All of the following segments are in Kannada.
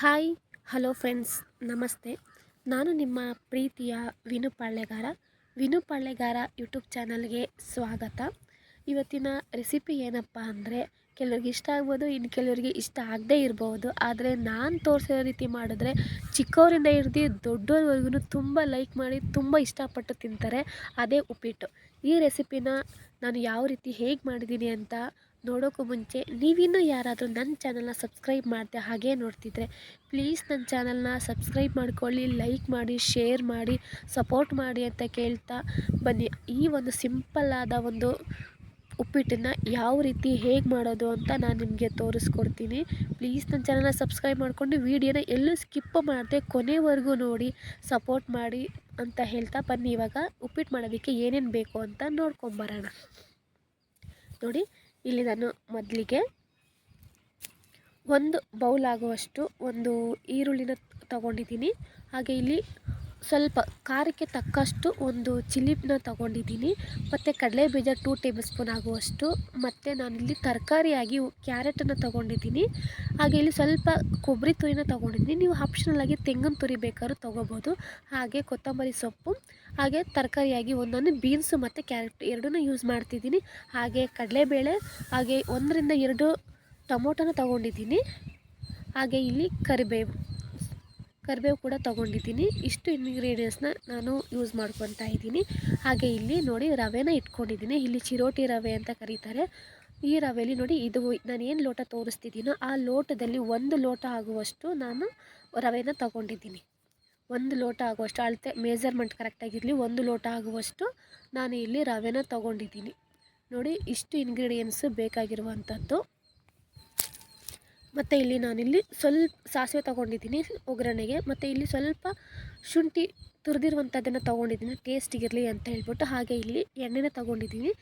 ಹಾಯ್, ಹಲೋ ಫ್ರೆಂಡ್ಸ್, ನಮಸ್ತೆ. ನಾನು ನಿಮ್ಮ ಪ್ರೀತಿಯ ವಿನು ಪಾಳ್ಯಗಾರ. ವಿನು ಪಾಳ್ಯಗಾರ ಯೂಟ್ಯೂಬ್ ಚಾನಲ್ಗೆ ಸ್ವಾಗತ. ಇವತ್ತಿನ ರೆಸಿಪಿ ಏನಪ್ಪ ಅಂದರೆ, ಕೆಲವ್ರಿಗೆ ಇಷ್ಟ ಆಗ್ಬೋದು, ಇನ್ನು ಕೆಲವರಿಗೆ ಇಷ್ಟ ಆಗದೇ ಇರ್ಬೋದು. ಆದರೆ ನಾನು ತೋರಿಸಿರೋ ರೀತಿ ಮಾಡಿದ್ರೆ ಚಿಕ್ಕವರಿಂದ ಹಿಡ್ದು ದೊಡ್ಡವ್ರವರೆಗೂ ತುಂಬ ಲೈಕ್ ಮಾಡಿ, ತುಂಬ ಇಷ್ಟಪಟ್ಟು ತಿಂತಾರೆ. ಅದೇ ಉಪ್ಪಿಟ್ಟು. ಈ ರೆಸಿಪಿನ ನಾನು ಯಾವ ರೀತಿ ಹೇಗೆ ಮಾಡಿದ್ದೀನಿ ಅಂತ ನೋಡೋಕ್ಕೂ ಮುಂಚೆ ನೀವಿನ್ನೂ ಯಾರಾದರೂ ನನ್ನ ಚಾನಲ್ನ ಸಬ್ಸ್ಕ್ರೈಬ್ ಮಾಡಿದೆ ಹಾಗೇ ನೋಡ್ತಿದ್ರೆ, ಪ್ಲೀಸ್ ನನ್ನ ಚಾನಲ್ನ ಸಬ್ಸ್ಕ್ರೈಬ್ ಮಾಡ್ಕೊಳ್ಳಿ, ಲೈಕ್ ಮಾಡಿ, ಶೇರ್ ಮಾಡಿ, ಸಪೋರ್ಟ್ ಮಾಡಿ ಅಂತ ಕೇಳ್ತಾ ಬನ್ನಿ. ಈ ಒಂದು ಸಿಂಪಲ್ಲಾದ ಒಂದು ಉಪ್ಪಿಟ್ಟನ್ನು ಯಾವ ರೀತಿ ಹೇಗೆ ಮಾಡೋದು ಅಂತ ನಾನು ನಿಮಗೆ ತೋರಿಸ್ಕೊಡ್ತೀನಿ. ಪ್ಲೀಸ್ ನನ್ನ ಚಾನಲ್ನ ಸಬ್ಸ್ಕ್ರೈಬ್ ಮಾಡಿಕೊಂಡು ವೀಡಿಯೋನ ಎಲ್ಲೂ ಸ್ಕಿಪ್ ಮಾಡದೆ ಕೊನೆವರೆಗೂ ನೋಡಿ, ಸಪೋರ್ಟ್ ಮಾಡಿ ಅಂತ ಹೇಳ್ತಾ ಬನ್ನಿ. ಇವಾಗ ಉಪ್ಪಿಟ್ಟು ಮಾಡೋದಕ್ಕೆ ಏನೇನು ಬೇಕು ಅಂತ ನೋಡ್ಕೊಂಬರೋಣ ನೋಡಿ ಇಲ್ಲಿ ನಾನು ಮೊದಲಿಗೆ. ಒಂದು ಬೌಲ್ ಆಗುವಷ್ಟು ಒಂದು ಈರುಳ್ಳಿನ ತಗೊಂಡಿದ್ದೀನಿ. ಹಾಗೆ ಇಲ್ಲಿ ಸ್ವಲ್ಪ ಖಾರಕ್ಕೆ ತಕ್ಕಷ್ಟು ಒಂದು ಚಿಲ್ಲಿನ ತಗೊಂಡಿದ್ದೀನಿ. ಮತ್ತು ಕಡಲೆ ಬೀಜ ಟೂ ಟೇಬಲ್ ಸ್ಪೂನ್ ಆಗುವಷ್ಟು. ಮತ್ತು ನಾನಿಲ್ಲಿ ತರಕಾರಿಯಾಗಿ ಕ್ಯಾರೆಟನ್ನು ತಗೊಂಡಿದ್ದೀನಿ. ಹಾಗೆ ಇಲ್ಲಿ ಸ್ವಲ್ಪ ಕೊಬ್ಬರಿ ತುರಿನ ತಗೊಂಡಿದ್ದೀನಿ. ನೀವು ಆಪ್ಷನಲ್ ಆಗಿ ತೆಂಗಿನ ತುರಿ ಬೇಕಾದ್ರೂ ತೊಗೋಬೋದು. ಹಾಗೆ ಕೊತ್ತಂಬರಿ ಸೊಪ್ಪು, ಹಾಗೆ ತರಕಾರಿಯಾಗಿ ಒಂದೊಂದು ಬೀನ್ಸು ಮತ್ತು ಕ್ಯಾರೆಟ್ ಎರಡನ್ನೂ ಯೂಸ್ ಮಾಡ್ತಿದ್ದೀನಿ. ಹಾಗೆ ಕಡಲೆಬೇಳೆ, ಹಾಗೆ ಒಂದರಿಂದ ಎರಡು ಟೊಮೊಟೊನ ತಗೊಂಡಿದ್ದೀನಿ. ಹಾಗೆ ಇಲ್ಲಿ ಕರಿಬೇವು. ಕರಿಬೇವು ಕೂಡ ತೊಗೊಂಡಿದ್ದೀನಿ. ಇಷ್ಟು ಇಂಗ್ರೀಡಿಯೆಂಟ್ಸ್ನ ನಾನು ಯೂಸ್ ಮಾಡ್ಕೊತಾ ಇದ್ದೀನಿ. ಹಾಗೆ ಇಲ್ಲಿ ನೋಡಿ ರವೆನ ಇಟ್ಕೊಂಡಿದ್ದೀನಿ. ಇಲ್ಲಿ ಚಿರೋಟಿ ರವೆ ಅಂತ ಕರೀತಾರೆ. ಈ ರವೆಯಲ್ಲಿ ನೋಡಿ ಇದು ನಾನು ಏನು ಲೋಟ ತೋರಿಸ್ತಿದ್ದೀನೋ ಆ ಲೋಟದಲ್ಲಿ ಒಂದು ಲೋಟ ಆಗುವಷ್ಟು ನಾನು ರವೆನ ತಗೊಂಡಿದ್ದೀನಿ. ಒಂದು ಲೋಟ ಆಗುವಷ್ಟು ಅಳತೆ ಮೇಜರ್ಮೆಂಟ್ ಕರೆಕ್ಟಾಗಿರಲಿ ಒಂದು ಲೋಟ ಆಗುವಷ್ಟು ನಾನು ಇಲ್ಲಿ ರವೆನ ತಗೊಂಡಿದ್ದೀನಿ. ನೋಡಿ ಇಷ್ಟು ಇಂಗ್ರೀಡಿಯೆಂಟ್ಸು ಬೇಕಾಗಿರುವಂಥದ್ದು ಮತ್ತು ಇಲ್ಲಿ ನಾನಿಲ್ಲಿ ಸ್ವಲ್ಪ ಸಾಸಿವೆ ತೊಗೊಂಡಿದ್ದೀನಿ ಒಗ್ಗರಣೆಗೆ. ಮತ್ತು ಇಲ್ಲಿ ಸ್ವಲ್ಪ ಶುಂಠಿ ತುರಿದಿರುವಂಥದ್ದನ್ನು ತೊಗೊಂಡಿದ್ದೀನಿ. ಟೇಸ್ಟಿಗಿರಲಿ ಅಂತ ಹೇಳ್ಬಿಟ್ಟು ಹಾಗೆ ಇಲ್ಲಿ ಎಣ್ಣೆನ ತೊಗೊಂಡಿದ್ದೀನಿ.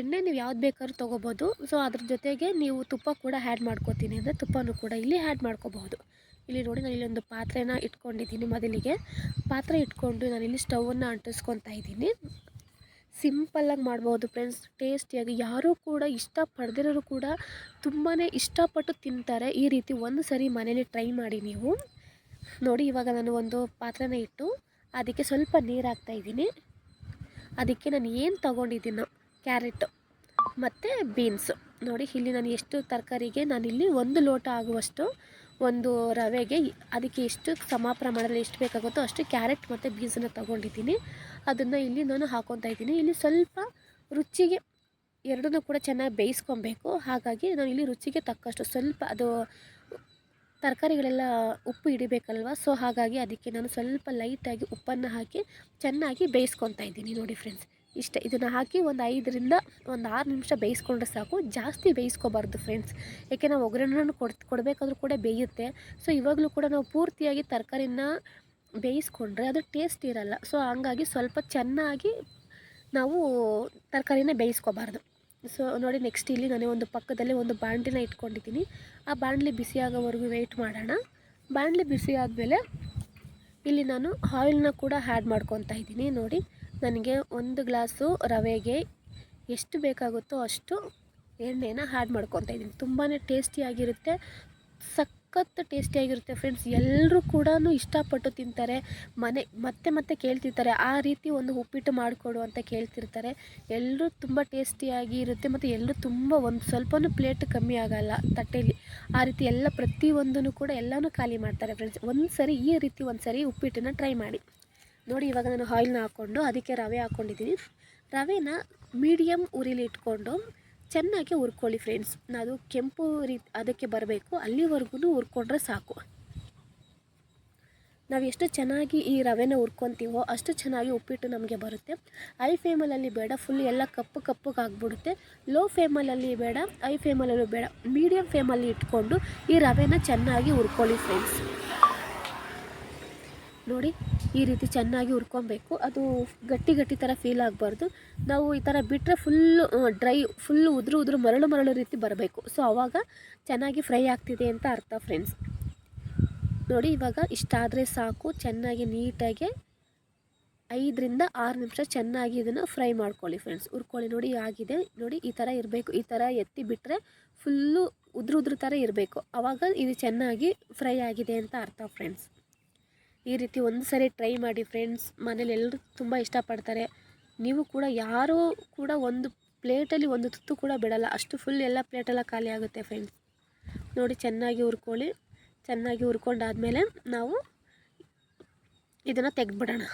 ಎಣ್ಣೆ ನೀವು ಯಾವ್ದು ಬೇಕಾದ್ರೂ ತೊಗೋಬೋದು. ಸೊ ಅದ್ರ ಜೊತೆಗೆ ನೀವು ತುಪ್ಪ ಕೂಡ ಆ್ಯಡ್ ಮಾಡ್ಕೋತೀನಿ ಅಂದರೆ ತುಪ್ಪನೂ ಕೂಡ ಇಲ್ಲಿ ಆ್ಯಡ್ ಮಾಡ್ಕೋಬಹುದು. ಇಲ್ಲಿ ನೋಡಿ ನಾನು ಇಲ್ಲಿ ಒಂದು ಪಾತ್ರೆನ ಇಟ್ಕೊಂಡಿದ್ದೀನಿ ಮೊದಲಿಗೆ. ಪಾತ್ರೆ ಇಟ್ಕೊಂಡು ನಾನಿಲ್ಲಿ ಸ್ಟವನ್ನು ಅಂಟಿಸ್ಕೊತಾ ಇದ್ದೀನಿ. ಸಿಂಪಲ್ಲಾಗಿ ಮಾಡ್ಬೋದು ಫ್ರೆಂಡ್ಸ್. ಟೇಸ್ಟಿಯಾಗಿ ಯಾರೂ ಕೂಡ ಇಷ್ಟಪಡ್ದಿರೋರು ಕೂಡ ತುಂಬಾ ಇಷ್ಟಪಟ್ಟು ತಿಂತಾರೆ. ಈ ರೀತಿ ಒಂದು ಸರಿ ಮನೇಲಿ ಟ್ರೈ ಮಾಡಿ ನೀವು. ನೋಡಿ ಇವಾಗ ನಾನು ಒಂದು ಪಾತ್ರೆನ ಇಟ್ಟು ಅದಕ್ಕೆ ಸ್ವಲ್ಪ ನೀರು ಹಾಕ್ತಾಯಿದ್ದೀನಿ ಅದಕ್ಕೆ ನಾನು ಏನು ತೊಗೊಂಡಿದ್ದೀನೋ ಕ್ಯಾರೆಟು ಮತ್ತು ಬೀನ್ಸು. ನೋಡಿ ಇಲ್ಲಿ ನಾನು ಎಷ್ಟು ತರಕಾರಿಗೆ ನಾನಿಲ್ಲಿ ಒಂದು ಲೋಟ ಆಗುವಷ್ಟು ಒಂದು ರವೆಗೆ ಅದಕ್ಕೆ ಎಷ್ಟು ಸಮ ಪ್ರಮಾಣದಲ್ಲಿ ಎಷ್ಟು ಬೇಕಾಗುತ್ತೋ ಅಷ್ಟು ಕ್ಯಾರೆಟ್ ಮತ್ತು ಬೀನ್ಸನ್ನು ತೊಗೊಂಡಿದ್ದೀನಿ. ಅದನ್ನು ಇಲ್ಲಿ ನಾನು ಹಾಕೊತಾ ಇದ್ದೀನಿ. ಇಲ್ಲಿ ಸ್ವಲ್ಪ ರುಚಿಗೆ ಎರಡನ್ನೂ ಕೂಡ ಚೆನ್ನಾಗಿ ಬೇಯಿಸ್ಕೊಬೇಕು. ಹಾಗಾಗಿ ನಾನು ಇಲ್ಲಿ ರುಚಿಗೆ ತಕ್ಕಷ್ಟು ಸ್ವಲ್ಪ ಅದು ತರಕಾರಿಗಳೆಲ್ಲ ಉಪ್ಪು ಹಿಡಿಬೇಕಲ್ವ? ಸೊ, ಹಾಗಾಗಿ ಅದಕ್ಕೆ ನಾನು ಸ್ವಲ್ಪ ಲೈಟಾಗಿ ಉಪ್ಪನ್ನು ಹಾಕಿ ಚೆನ್ನಾಗಿ ಬೇಯಿಸ್ಕೊತಾ ಇದ್ದೀನಿ ನೋಡಿ ಫ್ರೆಂಡ್ಸ್. ಇಷ್ಟೇ, ಇದನ್ನು ಹಾಕಿ ಒಂದು ಐದರಿಂದ ಒಂದು ಆರು ನಿಮಿಷ ಬೇಯಿಸ್ಕೊಂಡ್ರೆ ಸಾಕು. ಜಾಸ್ತಿ ಬೇಯಿಸ್ಕೋಬಾರ್ದು ಫ್ರೆಂಡ್ಸ್. ಯಾಕೆ, ನಾವು ಒಗ್ಗರಣೆ ಕೊಡ್, ಕೊಡಬೇಕಾದ್ರೂ ಕೂಡ ಬೇಯುತ್ತೆ. ಸೊ, ಇವಾಗಲೂ ಕೂಡ ನಾವು ಪೂರ್ತಿಯಾಗಿ ತರಕಾರಿನ ಬೇಯಿಸ್ಕೊಂಡ್ರೆ ಅದು ಟೇಸ್ಟ್ ಇರಲ್ಲ. ಸೊ ಹಂಗಾಗಿ ಸ್ವಲ್ಪ ಚೆನ್ನಾಗಿ ನಾವು ತರಕಾರಿನ ಬೇಯಿಸ್ಕೋಬಾರ್ದು. ಸೊ ನೋಡಿ ನೆಕ್ಸ್ಟ್ ಇಲ್ಲಿ ನಾನು ಒಂದು ಪಕ್ಕದಲ್ಲಿ ಒಂದು ಬಾಣಲಿನ ಇಟ್ಕೊಂಡಿದ್ದೀನಿ. ಆ ಬಾಣಲಿ ಬಿಸಿ ಆಗೋವರೆಗೂ ವೆಯ್ಟ್ ಮಾಡೋಣ. ಬಾಣಲಿ ಬಿಸಿ ಆದಮೇಲೆ ಇಲ್ಲಿ ನಾನು ಆಯಿಲ್ನ ಕೂಡ ಆ್ಯಡ್ ಮಾಡ್ಕೊತಾ ಇದ್ದೀನಿ. ನೋಡಿ, ನನಗೆ ಒಂದು ಗ್ಲಾಸು ರವೆಗೆ ಎಷ್ಟು ಬೇಕಾಗುತ್ತೋ ಅಷ್ಟು ಎಣ್ಣೆನ ಆ್ಯಡ್ ಮಾಡ್ಕೊತಾ ಇದ್ದೀನಿ. ತುಂಬಾ ಟೇಸ್ಟಿಯಾಗಿರುತ್ತೆ ಸಖತ್ ಟೇಸ್ಟಿಯಾಗಿರುತ್ತೆ ಫ್ರೆಂಡ್ಸ್ ಎಲ್ಲರೂ ಕೂಡ ಇಷ್ಟಪಟ್ಟು ತಿಂತಾರೆ. ಮನೆ, ಮತ್ತೆ ಮತ್ತೆ ಕೇಳ್ತಿರ್ತಾರೆ. ಆ ರೀತಿ ಒಂದು ಉಪ್ಪಿಟ್ಟು ಮಾಡಿಕೊಡು ಅಂತ ಕೇಳ್ತಿರ್ತಾರೆ. ಎಲ್ಲರೂ ತುಂಬ ಟೇಸ್ಟಿಯಾಗಿ ಇರುತ್ತೆ ಮತ್ತು ಎಲ್ಲರೂ ತುಂಬ ಒಂದು ಸ್ವಲ್ಪನೂ ಪ್ಲೇಟ್ ಕಮ್ಮಿ ಆಗೋಲ್ಲ ತಟ್ಟೆಯಲ್ಲಿ ಆ ರೀತಿ ಎಲ್ಲ ಪ್ರತಿಯೊಂದನ್ನು ಕೂಡ ಎಲ್ಲನೂ ಖಾಲಿ ಮಾಡ್ತಾರೆ ಫ್ರೆಂಡ್ಸ್ ಒಂದು ಸರಿ ಈ ರೀತಿ ಒಂದು ಸರಿ ಉಪ್ಪಿಟ್ಟನ್ನು ಟ್ರೈ ಮಾಡಿ. ನೋಡಿ ಇವಾಗ ನಾನು ಆಯಿಲ್ನ ಹಾಕ್ಕೊಂಡು ಅದಕ್ಕೆ ರವೆ ಹಾಕ್ಕೊಂಡಿದ್ದೀನಿ ರವೆನ ಮೀಡಿಯಮ್ ಉರಿಲಿ ಇಟ್ಕೊಂಡು ಚೆನ್ನಾಗಿ ಹುರ್ಕೊಳ್ಳಿ ಫ್ರೆಂಡ್ಸ್ ಅದು ಕೆಂಪು ರೀತಿ ಅದಕ್ಕೆ ಬರಬೇಕು. ಅಲ್ಲಿವರೆಗೂ ಹುರ್ಕೊಂಡ್ರೆ ಸಾಕು. ನಾವು ಎಷ್ಟು ಚೆನ್ನಾಗಿ ಈ ರವೆನ ಹುರ್ಕೊತೀವೋ ಅಷ್ಟು ಚೆನ್ನಾಗಿ ಉಪ್ಪಿಟ್ಟು ನಮಗೆ ಬರುತ್ತೆ. ಐ ಫ್ಲೇಮಲ್ಲಿ ಬೇಡ ಫುಲ್ ಎಲ್ಲ ಕಪ್ಪು ಕಪ್ಪಗೆ ಆಗಿಬಿಡುತ್ತೆ. ಲೋ ಫ್ಲೇಮಲ್ಲಿ ಬೇಡ ಐ ಫ್ಲೇಮಲ್ಲೂ ಬೇಡ. ಮೀಡಿಯಮ್ ಫೇಮಲ್ಲಿ ಇಟ್ಕೊಂಡು ಈ ರವೆನ ಚೆನ್ನಾಗಿ ಹುರ್ಕೊಳ್ಳಿ ಫ್ರೆಂಡ್ಸ್ ನೋಡಿ, ಈ ರೀತಿ ಚೆನ್ನಾಗಿ ಹುರ್ಕೊಬೇಕು. ಅದು ಗಟ್ಟಿ ಗಟ್ಟಿ ಥರ ಫೀಲ್ ಆಗಬಾರ್ದು. ನಾವು ಈ ಥರ ಬಿಟ್ಟರೆ ಫುಲ್ಲು ಡ್ರೈ ಫುಲ್ಲು ಉದುರು ಉದುರು ಮರಳು ಮರಳು ರೀತಿ ಬರಬೇಕು. ಸೊ ಆವಾಗ ಚೆನ್ನಾಗಿ ಫ್ರೈ ಆಗ್ತಿದೆ ಅಂತ ಅರ್ಥ ಫ್ರೆಂಡ್ಸ್ ನೋಡಿ, ಇವಾಗ ಇಷ್ಟಾದರೆ ಸಾಕು. ಚೆನ್ನಾಗಿ ನೀಟಾಗಿ ಐದರಿಂದ ಆರು ನಿಮಿಷ ಚೆನ್ನಾಗಿ ಇದನ್ನು ಫ್ರೈ ಮಾಡ್ಕೊಳ್ಳಿ ಫ್ರೆಂಡ್ಸ್ ಹುರ್ಕೊಳ್ಳಿ. ನೋಡಿ, ಆಗಿದೆ. ನೋಡಿ, ಈ ಥರ ಇರಬೇಕು. ಈ ಥರ ಎತ್ತಿ ಬಿಟ್ಟರೆ ಫುಲ್ಲು ಉದ್ರು ಉದ್ರು ಥರ ಇರಬೇಕು. ಆವಾಗ ಇದು ಚೆನ್ನಾಗಿ ಫ್ರೈ ಆಗಿದೆ ಅಂತ ಅರ್ಥ ಫ್ರೆಂಡ್ಸ್ ಈ ರೀತಿ ಒಂದು ಸರಿ ಟ್ರೈ ಮಾಡಿ ಫ್ರೆಂಡ್ಸ್ ಮನೇಲಿ ಎಲ್ಲರೂ ತುಂಬ ಇಷ್ಟಪಡ್ತಾರೆ. ನೀವು ಕೂಡ ಯಾರೂ ಕೂಡ ಒಂದು ಪ್ಲೇಟಲ್ಲಿ ಒಂದು ತುತ್ತು ಕೂಡ ಬಿಡಲ್ಲ. ಅಷ್ಟು ಫುಲ್ ಎಲ್ಲ ಪ್ಲೇಟೆಲ್ಲ ಖಾಲಿ ಆಗುತ್ತೆ ಫ್ರೆಂಡ್ಸ್ ನೋಡಿ ಚೆನ್ನಾಗಿ ಹುರ್ಕೊಳ್ಳಿ. ಚೆನ್ನಾಗಿ ಹುರ್ಕೊಂಡಾದ್ಮೇಲೆ ನಾವು ಇದನ್ನು ತೆಗೆದ್ಬಿಡೋಣ.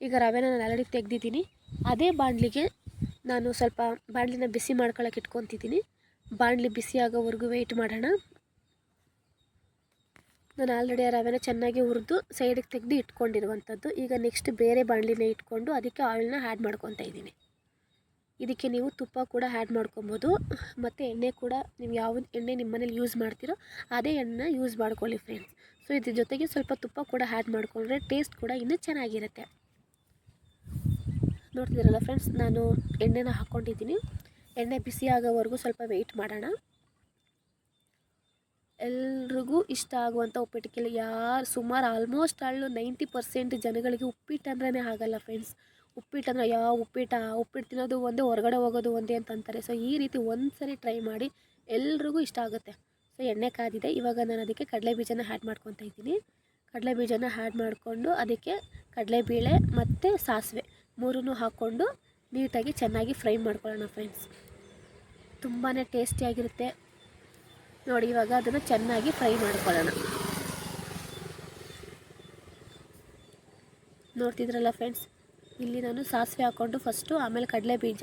ಈಗ ರವೆನ ನಾನು ಆಲ್ರೆಡಿ ತೆಗ್ದಿದ್ದೀನಿ. ಅದೇ ಬಾಣಲಿಗೆ ನಾನು ಸ್ವಲ್ಪ ಬಾಣಲಿನ ಬಿಸಿ ಮಾಡ್ಕೊಳಕ್ಕೆ ಇಟ್ಕೊತಿದ್ದೀನಿ. ಬಾಣಲಿ ಬಿಸಿ ಆಗೋವರೆಗೂ ವೆಯ್ಟ್ ಮಾಡೋಣ. ನಾನು ಆಲ್ರೆಡಿ ಆ ರವೆನ ಚೆನ್ನಾಗಿ ಹುರಿದು ಸೈಡಿಗೆ ತೆಗೆದು ಇಟ್ಕೊಂಡಿರುವಂಥದ್ದು. ಈಗ ನೆಕ್ಸ್ಟ್ ಬೇರೆ ಬಾಣಲಿನ ಇಟ್ಕೊಂಡು ಅದಕ್ಕೆ ಆಯಿಲ್ನ ಆ್ಯಡ್ ಮಾಡ್ಕೊತಾ ಇದ್ದೀನಿ. ಇದಕ್ಕೆ ನೀವು ತುಪ್ಪ ಕೂಡ ಆ್ಯಡ್ ಮಾಡ್ಕೊಬೋದು ಮತ್ತು ಎಣ್ಣೆ ಕೂಡ ನೀವು ಯಾವ ಎಣ್ಣೆ ನಿಮ್ಮ ಮನೇಲಿ ಯೂಸ್ ಮಾಡ್ತೀರೋ ಅದೇ ಎಣ್ಣೆ ಯೂಸ್ ಮಾಡ್ಕೊಳ್ಳಿ ಫ್ರೆಂಡ್ಸ್ ಸೊ ಇದ್ರ ಜೊತೆಗೆ ಸ್ವಲ್ಪ ತುಪ್ಪ ಕೂಡ ಆ್ಯಡ್ ಮಾಡಿಕೊಂಡ್ರೆ ಟೇಸ್ಟ್ ಕೂಡ ಇನ್ನೂ ಚೆನ್ನಾಗಿರುತ್ತೆ. ನೋಡ್ತಿದ್ದೀರಲ್ಲ ಫ್ರೆಂಡ್ಸ್ ನಾನು ಎಣ್ಣೆನ ಹಾಕ್ಕೊಂಡಿದ್ದೀನಿ ಎಣ್ಣೆ ಬಿಸಿ ಆಗೋವರೆಗೂ ಸ್ವಲ್ಪ ವೆಯ್ಟ್ ಮಾಡೋಣ. ಎಲ್ರಿಗೂ ಇಷ್ಟ ಆಗುವಂಥ ಉಪ್ಪಿಟ್ಟಿಗೆಲ್ಲ ಯಾರು ಸುಮಾರು ಆಲ್ಮೋಸ್ಟ್ ಆಳು ನೈಂಟಿ ಪರ್ಸೆಂಟ್ ಜನಗಳಿಗೆ ಉಪ್ಪಿಟ್ಟು ಅಂದ್ರೇ ಆಗಲ್ಲ ಫ್ರೆಂಡ್ಸ್ ಉಪ್ಪಿಟ್ಟು ಅಂದರೆ ಯಾವ ಉಪ್ಪಿಟ್ಟು? ಉಪ್ಪಿಟ್ಟು ತಿನ್ನೋದು ಒಂದೇ, ಹೊರಗಡೆ ಹೋಗೋದು ಒಂದೇ ಅಂತ ಅಂತಾರೆ. ಸೊ ಈ ರೀತಿ ಒಂದು ಸರಿ ಟ್ರೈ ಮಾಡಿ ಎಲ್ರಿಗೂ ಇಷ್ಟ ಆಗುತ್ತೆ. ಸೊ ಎಣ್ಣೆ ಕಾದಿದೆ. ಇವಾಗ ನಾನು ಅದಕ್ಕೆ ಕಡಲೆ ಬೀಜನ ಆ್ಯಡ್ ಮಾಡ್ಕೊತಾ ಇದ್ದೀನಿ. ಕಡಲೆ ಬೀಜನ ಆ್ಯಡ್ ಮಾಡಿಕೊಂಡು ಅದಕ್ಕೆ ಕಡಲೆಬೇಳೆ ಮತ್ತು ಸಾಸಿವೆ ಮೂರನ್ನು ಹಾಕ್ಕೊಂಡು ನೀಟಾಗಿ ಚೆನ್ನಾಗಿ ಫ್ರೈ ಮಾಡ್ಕೊಳ್ಳೋಣ ಫ್ರೆಂಡ್ಸ್ ತುಂಬಾ ಟೇಸ್ಟಿಯಾಗಿರುತ್ತೆ ನೋಡಿ, ಇವಾಗ ಅದನ್ನು ಚೆನ್ನಾಗಿ ಫ್ರೈ ಮಾಡ್ಕೊಳ್ಳೋಣ. ನೋಡ್ತಿದ್ರಲ್ಲ ಫ್ರೆಂಡ್ಸ್, ಇಲ್ಲಿ ನಾನು ಸಾಸಿವೆ ಹಾಕ್ಕೊಂಡು ಫಸ್ಟು ಆಮೇಲೆ ಕಡಲೆ ಬೀಜ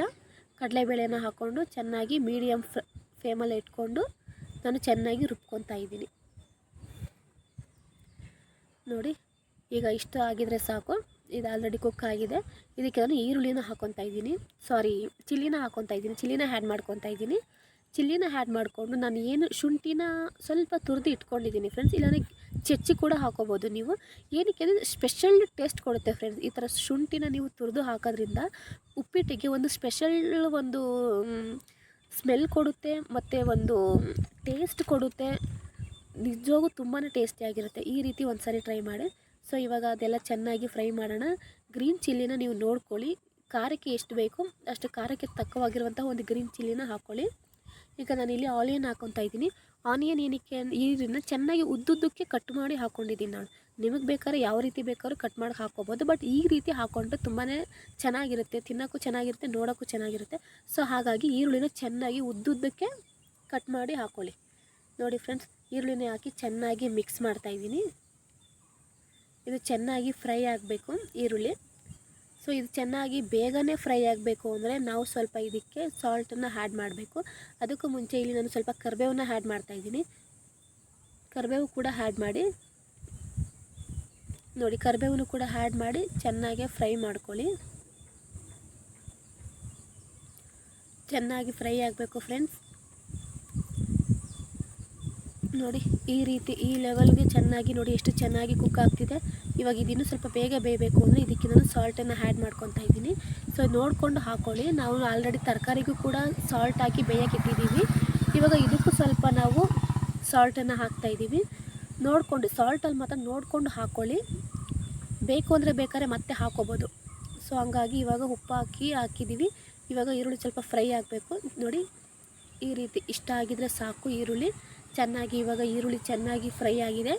ಕಡಲೆಬೇಳೆನ ಹಾಕ್ಕೊಂಡು ಚೆನ್ನಾಗಿ ಮೀಡಿಯಮ್ ಫ್ಲೇಮಲ್ಲಿ ಇಟ್ಕೊಂಡು ನಾನು ಚೆನ್ನಾಗಿ ರುಬ್ಕೊತಾ ಇದ್ದೀನಿ. ನೋಡಿ, ಈಗ ಇಷ್ಟು ಆಗಿದರೆ ಸಾಕು. ಇದು ಆಲ್ರೆಡಿ ಕುಕ್ ಆಗಿದೆ. ಇದಕ್ಕೆ ನಾನು ಈರುಳ್ಳಿನ ಹಾಕ್ಕೊತಾ ಇದ್ದೀನಿ. ಸಾರಿ ಚಿಲ್ಲಿನ ಹಾಕ್ಕೊತಾ ಇದ್ದೀನಿ. ಚಿಲ್ಲಿನ ಆ್ಯಡ್ ಮಾಡ್ಕೊತಾ ಇದ್ದೀನಿ. ಚಿಲ್ಲಿನ ಆ್ಯಡ್ ಮಾಡಿಕೊಂಡು ನಾನು ಏನು ಶುಂಠಿನ ಸ್ವಲ್ಪ ತುರಿದು ಇಟ್ಕೊಂಡಿದ್ದೀನಿ ಫ್ರೆಂಡ್ಸ್ ಇಲ್ಲಾಂದರೆ ಚೆಚ್ಚಿ ಕೂಡ ಹಾಕೋಬೋದು ನೀವು. ಏನಕ್ಕೆ ಅಂದರೆ ಸ್ಪೆಷಲ್ ಟೇಸ್ಟ್ ಕೊಡುತ್ತೆ ಫ್ರೆಂಡ್ಸ್ ಈ ಥರ ಶುಂಠಿನ ನೀವು ತುರಿದು ಹಾಕೋದ್ರಿಂದ ಉಪ್ಪಿಟ್ಟಿಗೆ ಒಂದು ಸ್ಪೆಷಲ್ ಒಂದು ಸ್ಮೆಲ್ ಕೊಡುತ್ತೆ ಮತ್ತು ಒಂದು ಟೇಸ್ಟ್ ಕೊಡುತ್ತೆ. ನಿಜವಾಗೂ ತುಂಬಾ ಟೇಸ್ಟಿಯಾಗಿರುತ್ತೆ ಈ ರೀತಿ ಒಂದು ಸಾರಿ ಟ್ರೈ ಮಾಡಿ. ಸೊ ಇವಾಗ ಅದೆಲ್ಲ ಚೆನ್ನಾಗಿ ಫ್ರೈ ಮಾಡೋಣ. ಗ್ರೀನ್ ಚಿಲ್ಲಿನ ನೀವು ನೋಡ್ಕೊಳ್ಳಿ. ಖಾರಕ್ಕೆ ಎಷ್ಟು ಬೇಕು, ಅಷ್ಟು ಖಾರಕ್ಕೆ ತಕ್ಕವಾಗಿರುವಂಥ ಒಂದು ಗ್ರೀನ್ ಚಿಲ್ಲಿನ ಹಾಕ್ಕೊಳ್ಳಿ ಈಗ ನಾನು ಇಲ್ಲಿ ಆನಿಯನ್ ಹಾಕೊತಾ ಇದ್ದೀನಿ. ಆನಿಯನ್ ಏನಕ್ಕೆ ಈರನ್ನ ಚೆನ್ನಾಗಿ ಉದ್ದುದ್ದಕ್ಕೆ ಕಟ್ ಮಾಡಿ ಹಾಕ್ಕೊಂಡಿದ್ದೀನಿ ನಾನು. ನಿಮಗೆ ಬೇಕಾದ್ರೆ ಯಾವ ರೀತಿ ಬೇಕಾದ್ರೂ ಕಟ್ ಮಾಡಿ ಹಾಕ್ಕೋಬೋದು. ಬಟ್ ಈ ರೀತಿ ಹಾಕ್ಕೊಂಡ್ರೆ ತುಂಬಾ ಚೆನ್ನಾಗಿರುತ್ತೆ. ತಿನ್ನೋಕ್ಕೂ ಚೆನ್ನಾಗಿರುತ್ತೆ, ನೋಡೋಕ್ಕೂ ಚೆನ್ನಾಗಿರುತ್ತೆ. ಸೊ ಹಾಗಾಗಿ ಈರುಳ್ಳಿನ ಚೆನ್ನಾಗಿ ಉದ್ದುದ್ದಕ್ಕೆ ಕಟ್ ಮಾಡಿ ಹಾಕ್ಕೊಳ್ಳಿ ನೋಡಿ ಫ್ರೆಂಡ್ಸ್ ಈರುಳ್ಳಿನ ಹಾಕಿ ಚೆನ್ನಾಗಿ ಮಿಕ್ಸ್ ಮಾಡ್ತಾಯಿದ್ದೀನಿ ಇದು ಚೆನ್ನಾಗಿ ಫ್ರೈ ಆಗಬೇಕು ಈರುಳ್ಳಿ. ಸೊ ಇದು ಚೆನ್ನಾಗಿ ಬೇಗನೆ ಫ್ರೈ ಆಗಬೇಕು ಅಂದರೆ ನಾವು ಸ್ವಲ್ಪ ಇದಕ್ಕೆ ಸಾಲ್ಟನ್ನು ಆ್ಯಡ್ ಮಾಡಬೇಕು. ಅದಕ್ಕೂ ಮುಂಚೆ ಇಲ್ಲಿ ನಾನು ಸ್ವಲ್ಪ ಕರಿಬೇವನ್ನ ಆ್ಯಡ್ ಮಾಡ್ತಾಯಿದ್ದೀನಿ ಕರಿಬೇವು ಕೂಡ ಆ್ಯಡ್ ಮಾಡಿ, ನೋಡಿ ಕರಿಬೇವನ್ನು ಕೂಡ ಆ್ಯಡ್ ಮಾಡಿ ಚೆನ್ನಾಗಿ ಫ್ರೈ ಮಾಡ್ಕೊಳ್ಳಿ. ಚೆನ್ನಾಗಿ ಫ್ರೈ ಆಗಬೇಕು ಫ್ರೆಂಡ್ಸ್ ನೋಡಿ ಈ ರೀತಿ ಈ ಲೆವೆಲ್ಗೆ ಚೆನ್ನಾಗಿ ನೋಡಿ ಎಷ್ಟು ಚೆನ್ನಾಗಿ ಕುಕ್ ಆಗ್ತಿದೆ. ಇವಾಗ ಇದಿನ್ನೂ ಸ್ವಲ್ಪ ಬೇಗ ಬೇಯಬೇಕು ಅಂದರೆ ಇದಕ್ಕೆ ನಾನು ಸಾಲ್ಟನ್ನು ಆ್ಯಡ್ ಮಾಡ್ಕೊತಾ ಇದ್ದೀನಿ. ಸೊ ನೋಡಿಕೊಂಡು ಹಾಕ್ಕೊಳ್ಳಿ ನಾವು ಆಲ್ರೆಡಿ ತರಕಾರಿಗೂ ಕೂಡ ಸಾಲ್ಟ್ ಹಾಕಿ ಬೇಯಕ್ಕೆ ಇಟ್ಟಿದ್ದೀವಿ. ಇವಾಗ ಇದಕ್ಕೂ ಸ್ವಲ್ಪ ನಾವು ಸಾಲ್ಟನ್ನು ಹಾಕ್ತಾಯಿದ್ದೀವಿ ನೋಡಿಕೊಂಡು ಸಾಲ್ಟಲ್ಲಿ ಮಾತ್ರ ನೋಡಿಕೊಂಡು ಹಾಕ್ಕೊಳ್ಳಿ ಬೇಕು ಅಂದರೆ ಬೇಕಾದ್ರೆ ಮತ್ತೆ ಹಾಕ್ಕೋಬೋದು ಸೊ ಹಂಗಾಗಿ ಇವಾಗ ಉಪ್ಪು ಹಾಕಿ ಹಾಕಿದ್ದೀವಿ. ಇವಾಗ ಈರುಳ್ಳಿ ಸ್ವಲ್ಪ ಫ್ರೈ ಆಗಬೇಕು. ನೋಡಿ, ಈ ರೀತಿ ಇಷ್ಟ ಆಗಿದ್ರೆ ಸಾಕು ಈರುಳ್ಳಿ. ಚೆನ್ನಾಗಿ ಇವಾಗ ಈರುಳ್ಳಿ ಚೆನ್ನಾಗಿ ಫ್ರೈ ಆಗಿದೆ.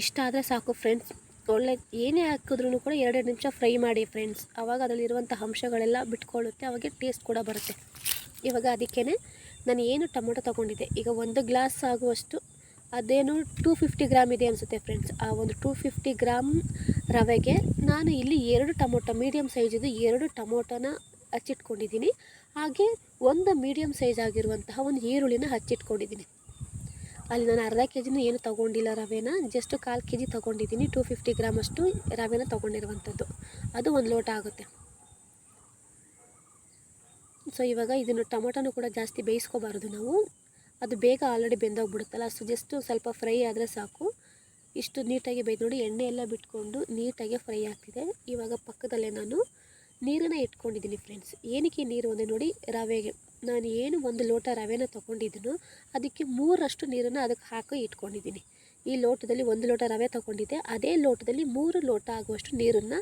ಇಷ್ಟ ಆದರೆ ಸಾಕು ಫ್ರೆಂಡ್ಸ್ ಒಳ್ಳೆ ಏನೇ ಹಾಕಿದ್ರೂ ಕೂಡ ಎರಡೆರಡು ನಿಮಿಷ ಫ್ರೈ ಮಾಡಿ ಫ್ರೆಂಡ್ಸ್ ಆವಾಗ ಅದರಲ್ಲಿರುವಂಥ ಅಂಶಗಳೆಲ್ಲ ಬಿಟ್ಕೊಳ್ಳುತ್ತೆ, ಅವಾಗೆ ಟೇಸ್ಟ್ ಕೂಡ ಬರುತ್ತೆ. ಇವಾಗ ಅದಕ್ಕೇ ನಾನು ಏನು ಟೊಮೊಟೊ ತೊಗೊಂಡಿದ್ದೆ. ಈಗ ಒಂದು ಗ್ಲಾಸ್ ಆಗುವಷ್ಟು ಅದೇನು ಟೂ ಫಿಫ್ಟಿ ಗ್ರಾಮ್ ಇದೆ ಅನಿಸುತ್ತೆ ಫ್ರೆಂಡ್ಸ್ ಆ ಒಂದು ಟೂ ಫಿಫ್ಟಿ ಗ್ರಾಮ್ ರವೆಗೆ ನಾನು ಇಲ್ಲಿ ಎರಡು ಟೊಮೊಟೊ ಮೀಡಿಯಮ್ ಸೈಜಿದು ಎರಡು ಟೊಮೊಟೊನ ಹಚ್ಚಿಟ್ಕೊಂಡಿದ್ದೀನಿ. ಹಾಗೆ ಒಂದು ಮೀಡಿಯಮ್ ಸೈಜ್ ಆಗಿರುವಂತಹ ಒಂದು ಈರುಳ್ಳಿನ ಹಚ್ಚಿಟ್ಕೊಂಡಿದ್ದೀನಿ. ಅಲ್ಲಿ ನಾನು ಅರ್ಧ ಕೆ ಜಿನೂ ಏನು ತೊಗೊಂಡಿಲ್ಲ ರವೆನ ಜಸ್ಟ್ ಕಾಲು ಕೆ ಜಿ ತೊಗೊಂಡಿದ್ದೀನಿ ಟೂ ಫಿಫ್ಟಿ ಗ್ರಾಮ್ ಅಷ್ಟು ರವೆನ ತೊಗೊಂಡಿರುವಂಥದ್ದು. ಅದು ಒಂದು ಲೋಟ ಆಗುತ್ತೆ. ಸೊ ಇವಾಗ ಇದನ್ನು ಟೊಮೊಟೊನೂ ಕೂಡ ಜಾಸ್ತಿ ಬೇಯಿಸ್ಕೋಬಾರ್ದು ನಾವು. ಅದು ಬೇಗ ಆಲ್ರೆಡಿ ಬೆಂದೋಗ್ಬಿಡುತ್ತಲ್ಲ ಸೊ ಜಸ್ಟು ಸ್ವಲ್ಪ ಫ್ರೈ ಆದರೆ ಸಾಕು. ಇಷ್ಟು ನೀಟಾಗಿ ಬೇಯ್ದು ನೋಡಿ, ಎಣ್ಣೆ ಎಲ್ಲ ಬಿಟ್ಕೊಂಡು ನೀಟಾಗಿ ಫ್ರೈ ಆಗ್ತಿದೆ. ಇವಾಗ ಪಕ್ಕದಲ್ಲೇ ನಾನು ನೀರನ್ನು ಇಟ್ಕೊಂಡಿದ್ದೀನಿ ಫ್ರೆಂಡ್ಸ್ ಏನಕ್ಕೆ ನೀರು ಅಂದರೆ ನೋಡಿ, ರವೆಗೆ. ನಾನು ಏನು ಒಂದು ಲೋಟ ರವೆನ ತೊಗೊಂಡಿದ್ದೀನೋ ಅದಕ್ಕೆ ಮೂರಷ್ಟು ನೀರನ್ನು ಅದಕ್ಕೆ ಹಾಕಿ ಇಟ್ಕೊಂಡಿದ್ದೀನಿ. ಈ ಲೋಟದಲ್ಲಿ ಒಂದು ಲೋಟ ರವೆ ತೊಗೊಂಡಿದ್ದೆ. ಅದೇ ಲೋಟದಲ್ಲಿ ಮೂರು ಲೋಟ ಆಗುವಷ್ಟು ನೀರನ್ನು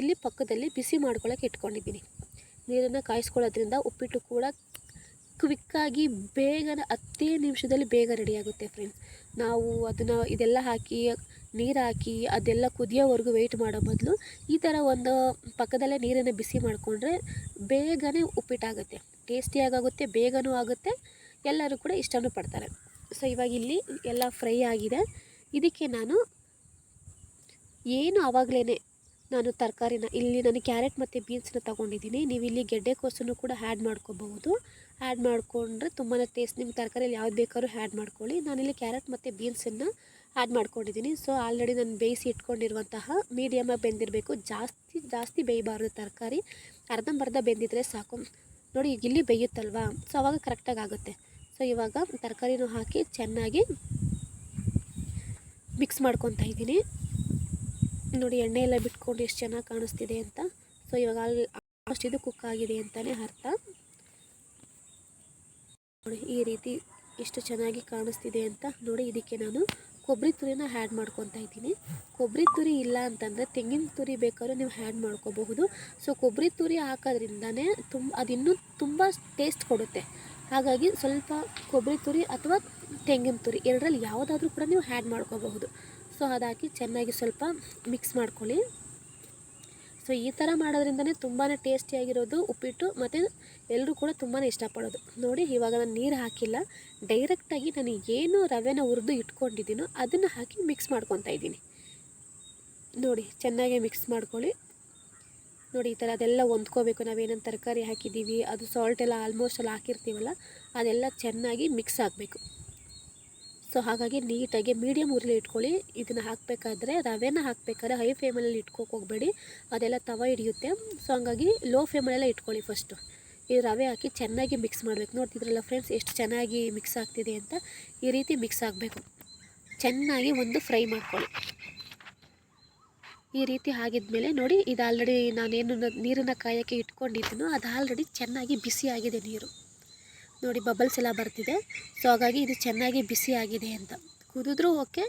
ಇಲ್ಲಿ ಪಕ್ಕದಲ್ಲಿ ಬಿಸಿ ಮಾಡ್ಕೊಳ್ಳೋಕೆ ಇಟ್ಕೊಂಡಿದ್ದೀನಿ. ನೀರನ್ನು ಕಾಯಿಸ್ಕೊಳ್ಳೋದ್ರಿಂದ ಉಪ್ಪಿಟ್ಟು ಕೂಡ ಕ್ವಿಕ್ಕಾಗಿ ಬೇಗನೆ ಹತ್ತೇ ನಿಮಿಷದಲ್ಲಿ ಬೇಗ ರೆಡಿಯಾಗುತ್ತೆ ಫ್ರೆಂಡ್ಸ್ ನಾವು ಅದನ್ನು ಇದೆಲ್ಲ ಹಾಕಿ, ನೀರು ಹಾಕಿ, ಅದೆಲ್ಲ ಕುದಿಯೋವರೆಗೂ ವೆಯ್ಟ್ ಮಾಡೋ ಬದಲು ಈ ಥರ ಒಂದು ಪಕ್ಕದಲ್ಲೇ ನೀರನ್ನು ಬಿಸಿ ಮಾಡಿಕೊಂಡ್ರೆ ಬೇಗನೆ ಉಪ್ಪಿಟ್ಟಾಗುತ್ತೆ. ಟೇಸ್ಟಿಯಾಗುತ್ತೆ ಬೇಗನೂ ಆಗುತ್ತೆ. ಎಲ್ಲರೂ ಕೂಡ ಇಷ್ಟನೂ ಪಡ್ತಾರೆ. ಸೊ ಇವಾಗ ಇಲ್ಲಿ ಎಲ್ಲ ಫ್ರೈ ಆಗಿದೆ. ಇದಕ್ಕೆ ನಾನು ಏನು ಆವಾಗಲೇ ನಾನು ತರಕಾರಿನ, ಇಲ್ಲಿ ನಾನು ಕ್ಯಾರೆಟ್ ಮತ್ತು ಬೀನ್ಸ್ನ ತೊಗೊಂಡಿದ್ದೀನಿ. ನೀವು ಇಲ್ಲಿ ಗೆಡ್ಡೆಕೋಸನ್ನು ಕೂಡ ಆ್ಯಡ್ ಮಾಡ್ಕೋಬಹುದು. ಆ್ಯಡ್ ಮಾಡಿಕೊಂಡ್ರೆ ತುಂಬಾ ಟೇಸ್ಟ್ ನಿಮ್ಮ ತರಕಾರಿಯಲ್ಲಿ ಯಾವ್ದು ಬೇಕಾದ್ರೂ ಆ್ಯಡ್ ಮಾಡ್ಕೊಳ್ಳಿ. ನಾನಿಲ್ಲಿ ಕ್ಯಾರೆಟ್ ಮತ್ತು ಬೀನ್ಸನ್ನು ಆ್ಯಡ್ ಮಾಡ್ಕೊಂಡಿದ್ದೀನಿ. ಸೊ ಆಲ್ರೆಡಿ ನಾನು ಬೇಯಿಸಿ ಇಟ್ಕೊಂಡಿರುವಂತಹ ಮೀಡಿಯಮಾಗಿ ಬೆಂದಿರಬೇಕು. ಜಾಸ್ತಿ ಜಾಸ್ತಿ ಬೇಯಬಾರ್ದು ತರಕಾರಿ. ಅರ್ಧಂಬರ್ಧ ಬೆಂದಿದ್ರೆ ಸಾಕು. ನೋಡಿ, ಈಗ ಇಲ್ಲಿ ಬೇಯುತ್ತಲ್ವಾ? ಸೊ ಅವಾಗ ಕರೆಕ್ಟಾಗಿ ಆಗುತ್ತೆ. ಸೊ ಇವಾಗ ತರಕಾರಿನೂ ಹಾಕಿ ಚೆನ್ನಾಗಿ ಮಿಕ್ಸ್ ಮಾಡ್ಕೊತಾ ಇದ್ದೀನಿ. ನೋಡಿ, ಎಣ್ಣೆ ಎಲ್ಲ ಬಿಟ್ಕೊಂಡು ಎಷ್ಟು ಚೆನ್ನಾಗಿ ಕಾಣಿಸ್ತಿದೆ ಅಂತ. ಸೊ ಇವಾಗ ಅಲ್ಲಿ ಇದು ಕುಕ್ ಆಗಿದೆ ಅಂತಲೇ ಅರ್ಥ. ನೋಡಿ, ಈ ರೀತಿ ಎಷ್ಟು ಚೆನ್ನಾಗಿ ಕಾಣಿಸ್ತಿದೆ ಅಂತ ನೋಡಿ, ಇದಕ್ಕೆ ನಾನು ಕೊಬ್ಬರಿ ತುರಿನ ಆ್ಯಡ್ ಮಾಡ್ಕೊತಾ ಇದ್ದೀನಿ. ಕೊಬ್ಬರಿ ತುರಿ ಇಲ್ಲ ಅಂತಂದರೆ ತೆಂಗಿನ ತುರಿ ಬೇಕಾದ್ರೂ ನೀವು ಹ್ಯಾಡ್ ಮಾಡ್ಕೋಬಹುದು. ಸೊ ಕೊಬ್ಬರಿ ತುರಿ ಹಾಕೋದ್ರಿಂದನೇ ತುಂಬ ಅದಿನ್ನೂ ತುಂಬ ಟೇಸ್ಟ್ ಕೊಡುತ್ತೆ. ಹಾಗಾಗಿ ಸ್ವಲ್ಪ ಕೊಬ್ಬರಿ ತುರಿ ಅಥವಾ ತೆಂಗಿನ ತುರಿ ಎರಡರಲ್ಲಿ ಯಾವುದಾದ್ರೂ ಕೂಡ ನೀವು ಹ್ಯಾಡ್ ಮಾಡ್ಕೋಬಹುದು. ಸೊ ಅದಾಕಿ ಚೆನ್ನಾಗಿ ಸ್ವಲ್ಪ ಮಿಕ್ಸ್ ಮಾಡ್ಕೊಳ್ಳಿ. ಸೊ ಈ ಥರ ಮಾಡೋದ್ರಿಂದನೇ ತುಂಬಾ ಟೇಸ್ಟಿಯಾಗಿರೋದು ಉಪ್ಪಿಟ್ಟು ಮತ್ತು ಎಲ್ಲರೂ ಕೂಡ ತುಂಬಾ ಇಷ್ಟಪಡೋದು. ನೋಡಿ, ಇವಾಗ ನಾನು ನೀರು ಹಾಕಿಲ್ಲ. ಡೈರೆಕ್ಟಾಗಿ ನಾನು ಏನು ರವೆನ ಹುರಿದು ಇಟ್ಕೊಂಡಿದ್ದೀನೋ ಅದನ್ನು ಹಾಕಿ ಮಿಕ್ಸ್ ಮಾಡ್ಕೊತಾ ಇದ್ದೀನಿ. ನೋಡಿ, ಚೆನ್ನಾಗಿ ಮಿಕ್ಸ್ ಮಾಡ್ಕೊಳ್ಳಿ. ನೋಡಿ, ಈ ಥರ ಅದೆಲ್ಲ ಹೊಂದ್ಕೋಬೇಕು. ನಾವೇನೇನು ತರಕಾರಿ ಹಾಕಿದ್ದೀವಿ, ಅದು ಸಾಲ್ಟ್ ಎಲ್ಲ ಆಲ್ಮೋಸ್ಟ್ ಎಲ್ಲ ಹಾಕಿರ್ತೀವಲ್ಲ, ಅದೆಲ್ಲ ಚೆನ್ನಾಗಿ ಮಿಕ್ಸ್ ಆಗಬೇಕು. ಸೊ ಹಾಗಾಗಿ ನೀಟಾಗಿ ಮೀಡಿಯಮ್ ಉರಿಲಿ ಇಟ್ಕೊಳ್ಳಿ. ಇದನ್ನು ಹಾಕಬೇಕಾದ್ರೆ ರವೆನ ಹಾಕಬೇಕಾದ್ರೆ ಹೈ ಫ್ಲೇಮಲ್ಲಿ ಇಟ್ಕೋಕೆ ಹೋಗಬೇಡಿ. ಅದೆಲ್ಲ ತವ ಹಿಡಿಯುತ್ತೆ. ಸೊ ಹಾಗಾಗಿ ಲೋ ಫ್ಲೇಮಲ್ಲೆಲ್ಲ ಇಟ್ಕೊಳ್ಳಿ ಫಸ್ಟು ಈ ರವೆ ಹಾಕಿ ಚೆನ್ನಾಗಿ ಮಿಕ್ಸ್ ಮಾಡಬೇಕು. ನೋಡ್ತಿದ್ರಲ್ಲ ಫ್ರೆಂಡ್ಸ್ ಎಷ್ಟು ಚೆನ್ನಾಗಿ ಮಿಕ್ಸ್ ಆಗ್ತಿದೆ ಅಂತ. ಈ ರೀತಿ ಮಿಕ್ಸ್ ಆಗಬೇಕು. ಚೆನ್ನಾಗಿ ಒಂದು ಫ್ರೈ ಮಾಡ್ಕೊಳ್ಳಿ. ಈ ರೀತಿ ಆಗಿದ್ಮೇಲೆ ನೋಡಿ, ಇದು ಆಲ್ರೆಡಿ ನಾನೇನು ನೀರನ್ನು ಕಾಯೋಕ್ಕೆ ಇಟ್ಕೊಂಡಿದ್ದೀನೋ, ಅದು ಆಲ್ರೆಡಿ ಚೆನ್ನಾಗಿ ಬಿಸಿ ಆಗಿದೆ ನೀರು. ನೋಡಿ ಬಬಲ್ಸ್ ಎಲ್ಲ ಬರ್ತಿದೆ. ಸೊ ಹಾಗಾಗಿ ಇದು ಚೆನ್ನಾಗಿ ಬಿಸಿ ಆಗಿದೆ ಅಂತ. ಕುದಿದ್ರೂ ಓಕೆ,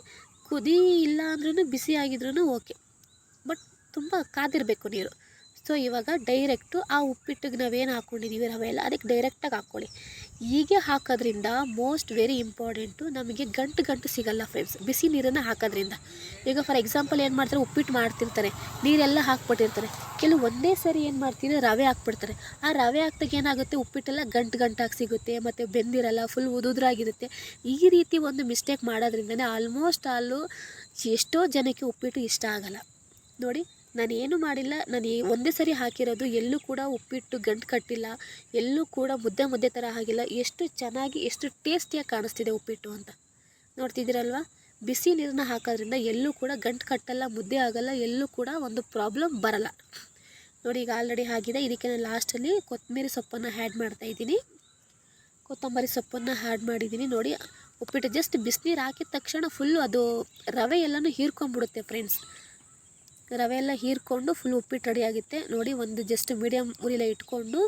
ಕುದಿ ಇಲ್ಲ ಅಂದ್ರೂ ಬಿಸಿ ಆಗಿದ್ರೂ ಓಕೆ. ಬಟ್ ತುಂಬ ಕಾದಿರಬೇಕು ನೀರು. ಸೊ ಇವಾಗ ಡೈರೆಕ್ಟು ಆ ಉಪ್ಪಿಟ್ಟಿಗೆ ನಾವೇನು ಹಾಕ್ಕೊಂಡಿದ್ದೀವಿ ರವೆ ಎಲ್ಲ ಅದಕ್ಕೆ ಡೈರೆಕ್ಟಾಗಿ ಹಾಕ್ಕೊಳ್ಳಿ. ಹೀಗೆ ಹಾಕೋದ್ರಿಂದ ಮೋಸ್ಟ್ ವೆರಿ ಇಂಪಾರ್ಟೆಂಟು ನಮಗೆ ಗಂಟು ಗಂಟು ಸಿಗಲ್ಲ ಫ್ರೆಂಡ್ಸ್ ಬಿಸಿ ನೀರನ್ನು ಹಾಕೋದ್ರಿಂದ. ಈಗ ಫಾರ್ ಎಕ್ಸಾಂಪಲ್ ಏನು ಮಾಡ್ತಾರೆ, ಉಪ್ಪಿಟ್ಟು ಮಾಡ್ತಿರ್ತಾರೆ, ನೀರೆಲ್ಲ ಹಾಕ್ಬಿಟ್ಟಿರ್ತಾರೆ. ಕೆಲವು ಒಂದೇ ಸರಿ ಏನು ಮಾಡ್ತೀನಿ ರವೆ ಹಾಕ್ಬಿಡ್ತಾರೆ. ಆ ರವೆ ಹಾಕ್ದಾಗ ಏನಾಗುತ್ತೆ, ಉಪ್ಪಿಟ್ಟೆಲ್ಲ ಗಂಟು ಗಂಟಾಗಿ ಸಿಗುತ್ತೆ, ಮತ್ತು ಬೆಂದಿರಲ್ಲ ಫುಲ್ ಉದುದ್ರಾಗಿರುತ್ತೆ. ಈ ರೀತಿ ಒಂದು ಮಿಸ್ಟೇಕ್ ಮಾಡೋದ್ರಿಂದನೇ ಆಲ್ಮೋಸ್ಟ್ ಆಲು ಎಷ್ಟೋ ಜನಕ್ಕೆ ಉಪ್ಪಿಟ್ಟು ಇಷ್ಟ ಆಗಲ್ಲ. ನೋಡಿ ನಾನು ಏನು ಮಾಡಿಲ್ಲ, ನಾನು ಒಂದೇ ಸರಿ ಹಾಕಿರೋದು, ಎಲ್ಲೂ ಕೂಡ ಉಪ್ಪಿಟ್ಟು ಗಂಟು ಕಟ್ಟಿಲ್ಲ, ಎಲ್ಲೂ ಕೂಡ ಮುದ್ದೆ ಮುದ್ದೆ ಥರ ಆಗಿಲ್ಲ, ಎಷ್ಟು ಚೆನ್ನಾಗಿ, ಎಷ್ಟು ಟೇಸ್ಟಿಯಾಗಿ ಕಾಣಿಸ್ತಿದೆ ಉಪ್ಪಿಟ್ಟು ಅಂತ. ನೋಡ್ತಿದ್ದೀರಲ್ವ? ಬಿಸಿ ನೀರನ್ನ ಹಾಕೋದ್ರಿಂದ ಎಲ್ಲೂ ಕೂಡ ಗಂಟು ಕಟ್ಟಲ್ಲ, ಮುದ್ದೆ ಆಗಲ್ಲ, ಎಲ್ಲೂ ಕೂಡ ಒಂದು ಪ್ರಾಬ್ಲಮ್ ಬರಲ್ಲ. ನೋಡಿ, ಈಗ ಆಲ್ರೆಡಿ ಆಗಿದೆ. ಇದಕ್ಕೆ ನಾನು ಲಾಸ್ಟಲ್ಲಿ ಕೊತ್ತಂಬರಿ ಸೊಪ್ಪನ್ನು ಆ್ಯಡ್ ಮಾಡ್ತಾಯಿದ್ದೀನಿ ಕೊತ್ತಂಬರಿ ಸೊಪ್ಪನ್ನು ಆ್ಯಡ್ ಮಾಡಿದ್ದೀನಿ. ನೋಡಿ, ಉಪ್ಪಿಟ್ಟು ಜಸ್ಟ್ ಬಿಸಿನೀರು ಹಾಕಿದ ತಕ್ಷಣ ಫುಲ್ಲು ಅದು ರವೆ ಎಲ್ಲನೂ ಹೀರ್ಕೊಂಬಿಡುತ್ತೆ ಫ್ರೆಂಡ್ಸ್ ರವೆ ಎಲ್ಲ ಹೀರ್ಕೊಂಡು ಫುಲ್ ಉಪ್ಪಿಟ್ಟು ರೆಡಿ ಆಗುತ್ತೆ. ನೋಡಿ, ಒಂದು ಜಸ್ಟ್ ಮೀಡಿಯಮ್ ಉರಿಲೆ ಇಟ್ಕೊಂಡು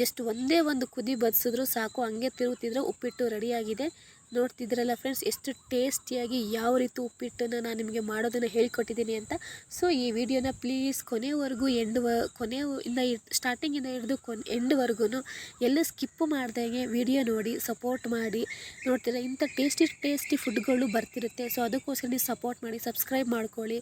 ಜಸ್ಟ್ ಒಂದೇ ಒಂದು ಕುದಿ ಬದಿಸಿದ್ರು ಸಾಕು. ಹಂಗೆ ತಿರುಗುತ್ತಿದ್ರೆ ಉಪ್ಪಿಟ್ಟು ರೆಡಿಯಾಗಿದೆ ನೋಡ್ತಿದ್ರಲ್ಲ ಫ್ರೆಂಡ್ಸ್ ಎಷ್ಟು ಟೇಸ್ಟಿಯಾಗಿ ಯಾವ ರೀತಿ ಉಪ್ಪಿಟ್ಟನ್ನು ನಾನು ನಿಮಗೆ ಮಾಡೋದನ್ನು ಹೇಳ್ಕೊಟ್ಟಿದ್ದೀನಿ ಅಂತ. ಸೊ ಈ ವಿಡಿಯೋನ ಪ್ಲೀಸ್ ಕೊನೆವರೆಗೂ ಎಂಡ್ ವ ಕೊನೆಯಿಂದ ಸ್ಟಾರ್ಟಿಂಗಿಂದ ಹಿಡಿದು ಕೊನೆ ಎಂಡ್ವರೆಗೂ ಎಲ್ಲ ಸ್ಕಿಪ್ ಮಾಡ್ದಂಗೆ ವಿಡಿಯೋ ನೋಡಿ ಸಪೋರ್ಟ್ ಮಾಡಿ. ನೋಡ್ತೀರ, ಇಂಥ ಟೇಸ್ಟಿ ಟೇಸ್ಟಿ ಫುಡ್ಗಳು ಬರ್ತಿರುತ್ತೆ. ಸೊ ಅದಕ್ಕೋಸ್ಕರ ನೀವು ಸಪೋರ್ಟ್ ಮಾಡಿ ಸಬ್ಸ್ಕ್ರೈಬ್ ಮಾಡ್ಕೊಳ್ಳಿ.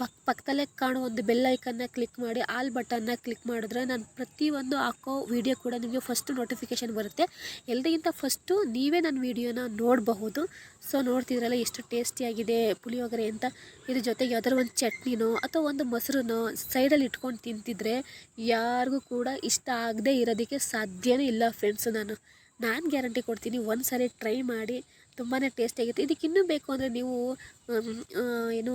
ಪಕ್, ಪಕ್ಕದಲ್ಲೇ ಕಾಣೋ ಒಂದು ಬೆಲ್ ಐಕನ್ನ ಕ್ಲಿಕ್ ಮಾಡಿ ಆಲ್ ಬಟನ್ನ ಕ್ಲಿಕ್ ಮಾಡಿದ್ರೆ ನಾನು ಪ್ರತಿಯೊಂದು ಹಾಕೋ ವಿಡಿಯೋ ಕೂಡ ನಿಮಗೆ ಫಸ್ಟ್ ನೋಟಿಫಿಕೇಷನ್ ಬರುತ್ತೆ. ಎಲ್ಲರಿಗಿಂತ ಫಸ್ಟು ನೀವೇ ನನ್ನ ವಿಡಿಯೋನ ನೋಡಬಹುದು. ಸೊ ನೋಡ್ತಿದ್ರಲ್ಲ ಎಷ್ಟು ಟೇಸ್ಟಿಯಾಗಿದೆ ಪುಳಿಯೋಗರೆ ಅಂತ. ಇದ್ರ ಜೊತೆಗೆ ಯಾವ್ದಾದ್ರು ಒಂದು ಚಟ್ನಿನೋ ಅಥವಾ ಒಂದು ಮೊಸರನ್ನೋ ಸೈಡಲ್ಲಿ ಇಟ್ಕೊಂಡು ತಿಂತಿದ್ರೆ ಯಾರಿಗೂ ಕೂಡ ಇಷ್ಟ ಆಗದೆ ಇರೋದಕ್ಕೆ ಸಾಧ್ಯವೇ ಇಲ್ಲ ಫ್ರೆಂಡ್ಸು ನಾನು. ನಾನು ಗ್ಯಾರಂಟಿ ಕೊಡ್ತೀನಿ ಒಂದು ಸಾರಿ ಟ್ರೈ ಮಾಡಿ ತುಂಬಾ ಟೇಸ್ಟಿಯಾಗಿರುತ್ತೆ ಇದಕ್ಕೆ ಇನ್ನೂ ಬೇಕು ಅಂದರೆ ನೀವು ಏನು,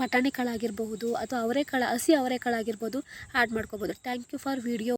ಬಟಾಣಿ ಕಾಳಾಗಿರ್ಬಹುದು ಅಥವಾ ಅವರೆಕಾಳು, ಹಸಿ ಅವರೆಕಾಳಾಗಿರ್ಬೋದು ಆ್ಯಡ್ ಮಾಡ್ಕೋಬೋದು. Thank you for video